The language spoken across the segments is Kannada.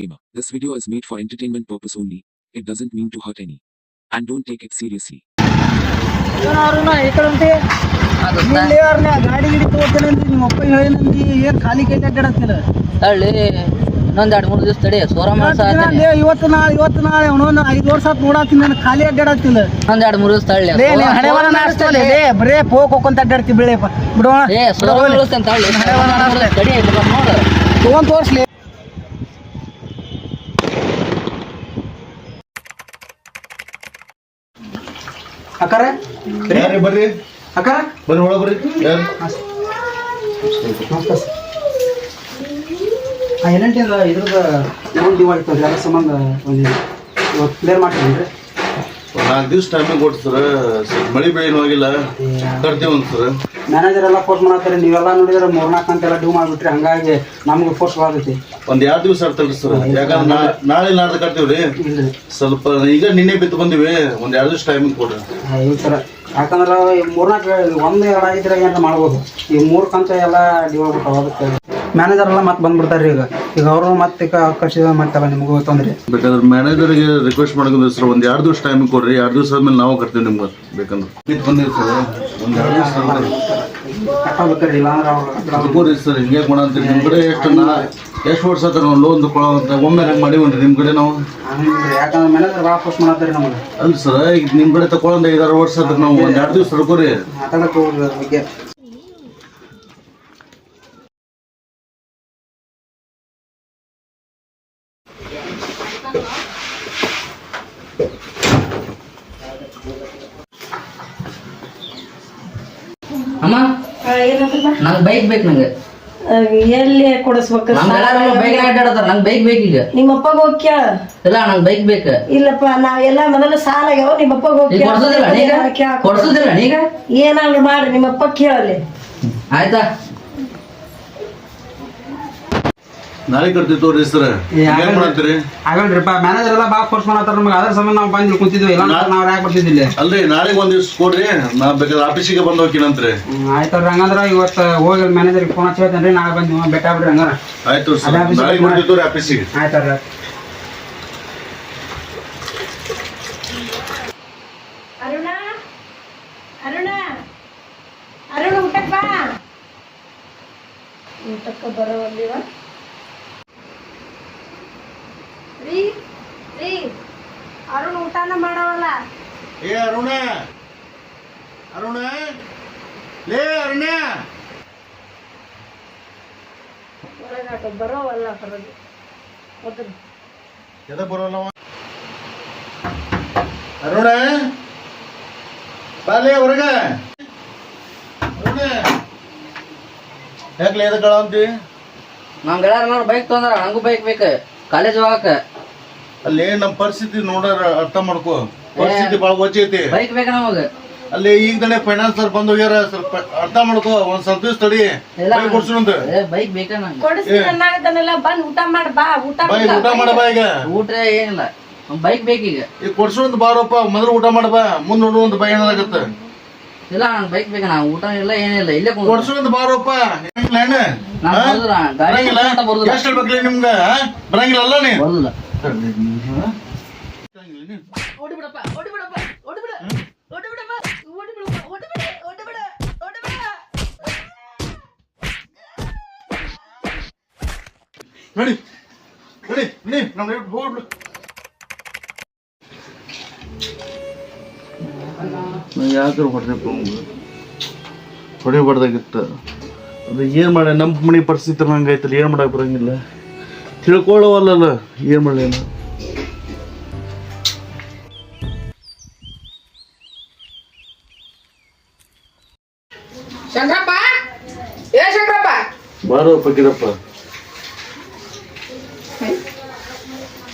This video is made for entertainment purpose only. It doesn't mean to hurt any. And don't take it seriously. ಏನಾರು ಈ ಕಡೆ ಉಂಟಿ ಇಲ್ಲಿ ಗಾಡಿ ಗಿಡಿ ತಗೋತೇನೆ ಅಂತ ನಿಮ್ಮ ಅಪ್ಪ ಹೇಳಿನಂತಿ ಏನ್ ಖಾಲಿ ಕೈ ಅಡ್ಡಾಡತ್ತಿಲ್ಲ ತಳ್ಳಿ ಇನ್ನೊಂದ್ ಎರಡ್ ಮೂರ್ ದಿವಸ ತಡಿ ಸೋರ ಮಾಸ ಇವತ್ತು ನಾಳೆ ಇವತ್ತು ನಾಳೆ ಅವನೊಂದು ಐದು ವರ್ಷ ಆತ್ ನೋಡಾತೀನಿ ನಾನು ಖಾಲಿ ಅಡ್ಡಾಡತ್ತಿಲ್ಲ ಇನ್ನೊಂದ್ ಎರಡ್ ಮೂರು ದಿವಸ ತಳ್ಳಿ ಲೇ ಬರೇ ಪೋಕ್ ಹೋಗ್ಕೊಂತ ಅಡ್ಡಾಡ್ತಿ ಬಿಳೆ ಬಿಡೋಣ. ಏ ಸೋರ ಉಳಿಸ್ತೇನೆ ತಳ್ಳಿ ತಡಿ ನೋಡು ತಗೊಂಡ್ ತೋರ್ಸ್ಲಿ. ಅಕ್ಕಾರ? ಯಾರೇ ಬರ್ರಿ? ಅಕ್ಕಾರ? ಬರ್ರಿ ಒಳಗೆ ಬರ್ರಿ ಯಾರು ಏನಂಟಿ ಇದ್ರದ ಲೋನ್ ಡ್ಯೂ ಆಗ್ತದೆ ಅದ್ರ ಸಂಬಂಧ ಒಂದು ಇವತ್ತು ಕ್ಲಿಯರ್ ಮಾಡ್ತೀನಿ ರೀ ನಾಲ್ಕು ದಿವ್ಸ ಟೈಮಿಂಗ್ ಕೊಟ್ಟು ಸರ್ ಮಳೆ ಬೆಳೆನೂ ಆಗಿಲ್ಲ. ಕರ್ತೀವಿ ಒಂದು ಸರ್ ಮ್ಯಾನೇಜರ್ ಎಲ್ಲ ಫೋರ್ಸ್ ಮಾಡತ್ತಾರೆ ನೀವೆಲ್ಲ ನೋಡಿದ್ರೆ ಮೂರ್ನಾಲ್ಕು ಅಂತ ಎಲ್ಲ ಡ್ಯೂ ಮಾಡಿಬಿಟ್ರಿ ಹಂಗಾಗಿ ನಮ್ಗೆ ಫೋರ್ಸ್ ಆಗೈತಿ ಒಂದ್ ಎರಡು ದಿವಸ ಆಡ್ತಲ್ರಿ ಸರ್ ಯಾಕಂದ್ರೆ ನಾಳೆ ನಾಡ್ದು ಕರ್ತೀವಿ ರೀ. ಸ್ವಲ್ಪ ಈಗ ನಿನ್ನೆ ಬಿತ್ತು ಬಂದಿವಿ. ಒಂದ್ ಎರಡು ದಿವಸ ಟೈಮಿಂಗ್ ಕೊಡ್ರಿ. ಈ ಥರ ಯಾಕಂದ್ರೆ ಮೂರ್ನಾಲ್ಕು ಒಂದು ಎರಡು ಆಗಿದ್ರೆ ಏನಾರ ಮಾಡ್ಬೋದು? ಈ ಮೂರು ಕಂತ ಎಲ್ಲ ಡ್ಯೂ ಆಗ್ಬಿಟ್ಟು ಅದಕ್ಕೆ ಮ್ಯಾನೇಜರ್ ಎಲ್ಲ ಮತ್ತೆ ಬಂದ್ಬಿಡ್ತಾರೆ ಈಗ. ಈಗ ಅವರು ಮತ್ತೆ ಕರ್ಸಿದ ಮಾಡ್ತಾವ ನಿಮಗೂ ತೊಂದರೆ? ಬೇಕಾದ್ರೆ ಮ್ಯಾನೇಜರ್ಗೆ ರಿಕ್ವೆಸ್ಟ್ ಮಾಡ್ಕೊಂಡ್ರಿ ಸರ್ ಒಂದು ಎರಡು ದಿವಸ ಟೈಮ್ ಕೊಡ್ರಿ ಎರಡು ದಿವಸ ಆದ್ಮೇಲೆ ನಾವು ಕರ್ತೀವಿ ನಿಮ್ಗೆ ಬೇಕಂದ್ರೆ. ಬಿತ್ತು ಬಂದಿರಿ ಸರ್ ಒಂದ್ ಎರಡು ದಿವಸ ಇಲ್ಲ ಅಂದ್ರೆ ತಗೋರಿ ಸರ್ ಹಿಂಗೆ ಮಾಡ ಅಂತೀರಿ ನಿಮ್ಮ ಕಡೆ ಎಷ್ಟು ನಾ ಎಷ್ಟು ವರ್ಷ ಆತ ನಾವು ಲೋನ್ ತಗೊಳ್ಳೋ ಅಂತ ಒಮ್ಮೆ ಹೆಂಗೆ ಮಾಡಿವನ್ರಿ ನಿಮ್ಮ ಕಡೆ ನಾವು? ಯಾಕಂದ್ರೆ ಮ್ಯಾನೇಜರ್ ಭಾಳ ಫೋರ್ಸ್ ಮಾಡತ್ತಾರೆ ನಮಗೆ. ಅಲ್ಲ ಸರ್ ಈಗ ನಿಮ್ಮ ಕಡೆ ತಗೊಳ್ಳೋದು ಐದಾರು ವರ್ಷ ಆದ್ರೆ ನಾವು ಒಂದು ಎರಡು ದಿವಸ ತಡ್ಕೋರಿ. ಮಾತಾಡಕ್ಕೆ ಹೋಗ್ರಿ ಅದ್ರ ಬಗ್ಗೆ. ನಂಗ್ ಬೈಕ್ ಬೇಕು ನಂಗೆ. ಎಲ್ಲಿ ಕೊಡಿಸ್ಬೇಕು? ನಮ್ ಗೆಳೆಯರೆಲ್ಲ ಬೈಕ್ ಅಡ್ಡಾಡತಾರ ನಂಗ್ ಬೈಕ್ ಬೇಕು ಈಗ. ನಿಮ್ಮ ಅಪ್ಪಗ ಹೋಗಿ ಕೇಳ ಇಲ್ಲ ನಂಗ್ ಬೈಕ್ ಬೇಕು. ಇಲ್ಲಪ್ಪ ನಾವೆಲ್ಲ ಮೊದಲು ಸಾಲ ಆಗ್ಯಾವ ನಿಮ್ಮ ಅಪ್ಪಗ ಕೊಡ್ಸೋದಿಲ್ಲ ನೀಗ ಕೊಡ್ಸೋದಿಲ್ಲ ನೀಗ ಏನಾದ್ರು ಮಾಡ್ರಿ ನಿಮ್ಮ ಅಪ್ಪ ಕೇಳಲಿ ಆಯ್ತಾ? ನಾಳೆ ಕರ್ತೀವಿ ತೋರಿ ಸರ್. ಏನ್ ಮಾಡತ್ತೀರಿ ಆಗಲ್ರಿಪ್ಪ ಮ್ಯಾನೇಜರ್ ಎಲ್ಲ ಭಾಳ ಫೋರ್ಸ್ ಮಾಡತ್ತಾರ ನಮಗೆ. ಅದ್ರ ಸಮಯ ನಾವು ಬಂದು ಕುಂತಿದ್ವಿ. ಇಲ್ಲ ನಾವು ಯಾಕೆ ಬರ್ತಿದ್ದಿಲ್ಲ ಅಲ್ರಿ ನಾಳೆಗೆ ಒಂದ್ ದಿವ್ಸ ಕೊಡ್ರಿ. ನಾ ಬೇಕಾದ್ರೆ ಆಫೀಸಿಗೆ ಬಂದು ಹೋಗಿನಂತ್ರಿ ಆಯ್ತಲ್ರಿ ಹಂಗಂದ್ರ ಇವತ್ತು ಹೋಗಿ ಮ್ಯಾನೇಜರ್ಗೆ ಫೋನ್ ಹಚ್ಚಿ ಹೇಳ್ತೇನೆ ನಾಳೆ ಬಂದು ನೀವು ಬೆಟ್ಟ ಬಿಡ್ರಿ ಹಂಗಾರ. ಆಯ್ತು ಸರ್. ನಾಳೆಗೆ ಬರ್ತೀವಿ ತೋರಿ ಆಫೀಸಿಗೆ ಆಯ್ತಲ್ರಿ ಅರುಣ? ಅರುಣ? ಅರುಣ ಊಟಕ್ಕೆ ಬಾ. ಊಟಕ್ಕೆ ಬರೋವಲ್ಲಿವ ರೀ ರೀ ಅರುಣ ಊಟನ ಮಾಡವಲ್ಲ ಏ ಅರುಣ ಅರುಣ ಲೇ ಅರುಣ. ಹೊರಗಾಟ ಬರೋವಲ್ಲ ಹೊರಗೆ. ಎದ ಬರೋಲ್ಲವ? ಅರುಣ ಬಾಲೇ ಹೊರಗ. ಅರುಣ. ಯಾಕ್ಲೆ ಎದ ಕಳ ಅಂತಿ? ನಮ್ ಗೆಳೆಯರ್ ಬೈಕ್ ತೊಂದ್ರ ನಂಗೂ ಬೈಕ್ ಬೇಕು. ಕಾಲೇಜ್ ಹೋಗಕ್ಕೆ ಅಲ್ಲಿ ನಮ್ಮ ಪರಿಸ್ಥಿತಿ ನೋಡಾರ ಅರ್ಥ ಮಾಡ್ಕೋ. ಪರಿಸ್ಥಿತಿ ಐತಿ. ಬೈಕ್ ಬೇಕು ನಮಗ? ಅಲ್ಲಿ ಈಗ ತಾನೇ ಫೈನಾನ್ಸ್ ಬಂದು ಹೋಗ್ಯಾರ ಸ್ವಲ್ಪ ಅರ್ಥ ಮಾಡ್ಕೋ ಒಂದ್ ಸ್ವಲ್ಪ ದಿವಸ ತಡಿ. ಬೈಕ್ ಕೊಡ್ಸೋಣಂತ ಬೈಕ್ ಬೇಕ ನಂಗೆ? ಕೊಡಿಸ್ತೀನಿ ಅನ್ನಾಗದನ್ನೆಲ್ಲ ಬಂದು ಊಟ ಮಾಡ ಬಾ ಊಟ ಊಟ ಮಾಡ ಬಾ ಈಗ. ಊಟ ಏನಿಲ್ಲ. ಬೈಕ್ ಬೇಕೀಗ ಈಗ. ಕೊಡ್ಸೋಣಂತ ಬಾರಪ್ಪ ಮೊದಲು ಊಟ ಮಾಡ ಬಾ ಮುಂದ್ ನೋಡುವಂತ ಭಯ ಏನಾಗತ್ತ. ಇಲ್ಲ ಬೈಕ್ ಬೇಕಾ ನಾ ಊಟ ಇಲ್ಲ ಏನಿಲ್ಲ ಇಲ್ಲೇ ಕೊಡ್ಸೋಣಂತ ಬಾರಪ್ಪ. ಬರಂಗಿಲ್ಲ ಬರುದಿಲ್ಲ, ಗಾಡಿ ಬರಂಗಿಲ್ಲ? ಅಲ್ಲ ಬರುದಿಲ್ಲ. ಎಷ್ಟು ಹೇಳ್ಬೇಕ್ಲಿ ನಿಮ್ಗ ಆ? ಬರಂಗಿಲ್ಲ ಅಲ್ಲ ನೀ ಬರುದಿಲ್ಲ ನಡಿ ನಡಿ ನಡಿ ನಮ್ ಹೋಗ್ಬಿಡು ಯಾಕ್ರ ಹೊಡೆದಪ್ಪ ಹೊಡಿಬಾರ್ದಾಗಿತ್ತು ಅದು ಏನು ಮಾಡಿ ನಮ್ಮ ಮನೆ ಪರಿಸ್ಥಿತಿ ಹಂಗೈತಲ್ಲ ಏನು ಮಾಡಕ್ಕೆ ಬರಂಗಿಲ್ಲ ತಿಳ್ಕೊಳ್ಳವಲ್ಲಲ್ಲ ಏನು ಮಾಡಲಿ ಶಂಕರಪ್ಪ? ಏ ಶಂಕರಪ್ಪ? ಬಾರೋ ಪಕ್ಕಿರಪ್ಪ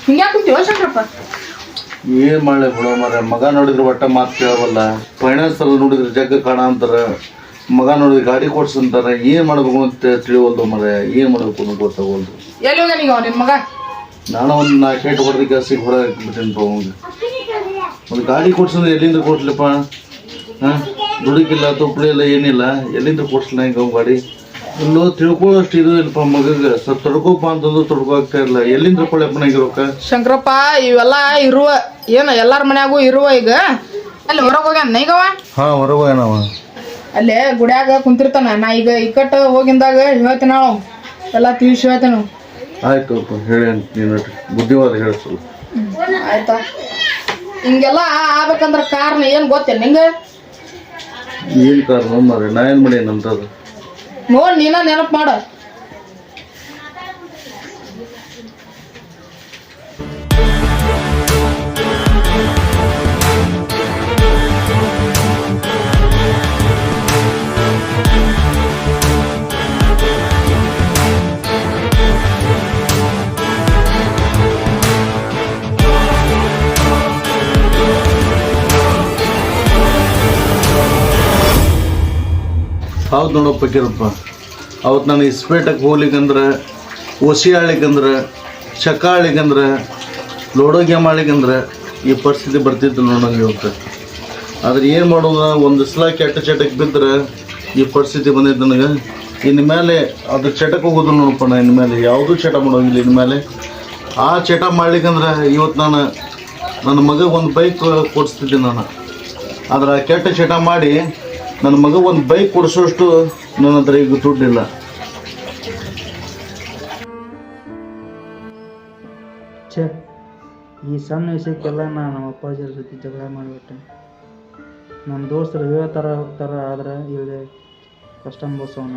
ಹಿಂಗ್ಯಾಕ್ ಕುಂತೀವ ಶಂಕರಪ್ಪ? ಏನು ಮಾಡಲಿ ಬಿಡೋ ಮರ ಮಗ ನೋಡಿದ್ರೆ ಒಟ್ಟ ಮಾತು ಕೇಳವಲ್ಲ ಫೈನಾನ್ಸ್ ಅಲ್ಲಿ ನೋಡಿದ್ರೆ ಜಗ್ಗ ಕಾಣ ಅಂತಾರ. ಮಗ ನೋಡಿದ್ರೆ ಗಾಡಿ ಕೊಡ್ಸಂತಾರ ಏನು ಮಾಡ್ಬೇಕು ಅಂತ ತಿಳಿವಲ್ದು ಮರ ಏನು ಮಾಡ್ಬೇಕು ಅಂತ ಎಲ್ಲಿ ಹೋಗ ನಿನ್ ಮಗ? ನಾನು ಒಂದು ನಾಲ್ಕು ಏಟು ಹೊಡೆದ ಕೆಲಸಕ್ಕೆ ಹೊರಗೆ ಅವಂಗೆ ಒಂದು ಗಾಡಿ ಕೊಡ್ಸಂದ್ರೆ ಎಲ್ಲಿಂದ ಕೊಡ್ಲಿಪ್ಪ ಹಾಂ? ದುಡುಕಿಲ್ಲ ತುಪ್ಪಳ ಇಲ್ಲ ಏನಿಲ್ಲ. ಎಲ್ಲಿಂದ ಕೊಡ್ಸಲ್ಲ ಹಿಂಗೆ ಅವ್ನ್ ಗಾಡಿ ಇಲ್ಲೋ ತಿಳ್ಕೊಳ್ಳೋಷ್ಟು ಇದು ಇಲ್ಲಪ್ಪ ಮಗಗೆ. ಸ್ವಲ್ಪ ತಡ್ಕೋಪ ಅಂತಂದು ತಡ್ಕೋ ಆಗ್ತಾ ಇಲ್ಲ ಎಲ್ಲಿಂದ ಕೊಳ್ಳಪ್ಪನಾಗಿ ರೊಕ್ಕ? ಶಂಕರಪ್ಪ ಇವೆಲ್ಲ ಇರುವ ಏನ ಎಲ್ಲಾರ ಮನ್ಯಾಗೂ ಇರುವ ಈಗ? ಅಲ್ಲಿ ಹೊರಗೆ ಹೋಗ್ಯಾನ ಈಗವ ಹಾ ಹೊರಗೆ ಹೋಗ್ಯಾನವ ಅಲ್ಲೇ ಗುಡ್ಯಾಗ ಕುಂತಿರ್ತಾನ. ನಾ ಈಗ ಇಕ್ಕಟ್ಟ ಹೋಗಿಂದಾಗ ಹೇಳ್ತೀನಿ ನಾವು. ಎಲ್ಲ ತಿಳಿಸಿ ಹೇಳ್ತೇನೆ. ಆಯ್ತು ಅಪ್ಪ ಹೇಳಿ ನೀನು ಬುದ್ಧಿವಾದ ಹೇಳಿ ಸ್ವಲ್ಪ. ಆಯ್ತಾ? ಹಿಂಗೆಲ್ಲ ಆಗ್ಬೇಕಂದ್ರ ಕಾರಣ ಏನು ಗೊತ್ತೇನ್ ನಿಂಗೆ? ಏನು ಕಾರಣ ಮಾರೆ ನಾ ಏನು ಮಾಡೀನಿ ಅಂತದು ನೋಡ್ ನೀನ ನೆನಪು ಮಾಡ. ಹೌದು ನೋಡಪ್ಪ ಕಿರಪ್ಪ ಅವತ್ತು ನಾನು ಇಸ್ಪೇಟಕ್ಕೆ ಹೋಗ್ಲಿಕ್ಕಂದ್ರೆ ಒಸಿ ಆಳಿಕಂದ್ರೆ ಚಕ ಆಳಿಕಂದ್ರೆ ಲೋಡೋಗ್ಯ ಮಾಡ್ಲಿಕ್ಕಂದ್ರೆ ಈ ಪರಿಸ್ಥಿತಿ ಬರ್ತಿತ್ತು ನೋಡೋಂಗೆ ಇವತ್ತು. ಆದ್ರೆ ಏನು ಮಾಡೋದು? ಒಂದು ಸಲ ಕೆಟ್ಟ ಚಟಕ್ಕೆ ಬಿದ್ದರೆ ಈ ಪರಿಸ್ಥಿತಿ ಬಂದಿದ್ದು ನನಗೆ. ಇನ್ನು ಮೇಲೆ ಅದು ಚಟಕ್ಕೆ ಹೋಗೋದು ನೋಡಪ್ಪ ನಾನು ಇನ್ನು ಮೇಲೆ. ಯಾವುದೂ ಚಟ ಮಾಡೋಂಗಿಲ್ಲ ಇನ್ನು ಮೇಲೆ. ಆ ಚಟ ಮಾಡ್ಲಿಕ್ಕಂದ್ರೆ ಇವತ್ತು ನಾನು ನನ್ನ ಮಗ ಒಂದು ಬೈಕ್ ಕೊಡಿಸ್ತಿದ್ದೆ ನಾನು. ಆದ್ರೆ ಕೆಟ್ಟ ಚಟ ಮಾಡಿ ನನ್ನ ಮಗ ಒಂದು ಬೈಕ್ ಕೊಡಿಸೋಷ್ಟು ನನ್ನ ಹತ್ರ ಈಗ ದುಡ್ಡಿಲ್ಲ. ಈ ಸಣ್ಣ ವಿಷಯಕ್ಕೆಲ್ಲ ನಾನು ನಮ್ಮ ಅಪ್ಪಾಜಿಯವ್ರ ಜೊತೆ ಜಗಳ ಮಾಡಿಬಿಟ್ಟೆ. ನಮ್ಮ ದೋಸ್ತರು ಥರ ಹೋಗ್ತಾರ, ಆದ್ರೆ ಇಲ್ಲಿ ಕಷ್ಟ ಅನುಭವಿಸೋಣ.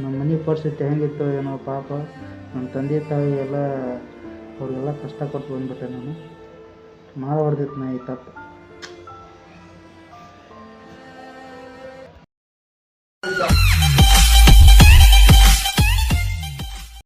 ನಮ್ಮ ಮನೆ ಪರಿಸ್ಥಿತಿ ಹೆಂಗಿತ್ತು ಏನೋ ಪಾಪ, ನಮ್ಮ ತಂದೆ ತಾಯಿ ಎಲ್ಲ ಅವ್ರಿಗೆಲ್ಲ ಕಷ್ಟ ಕೊಟ್ಟು ಬಂದ್ಬಿಟ್ಟೆ ನಾನು. ಮಾಡಬಾರ್ದಿತ್ತು ನಾ ಈ ತಪ್ಪು.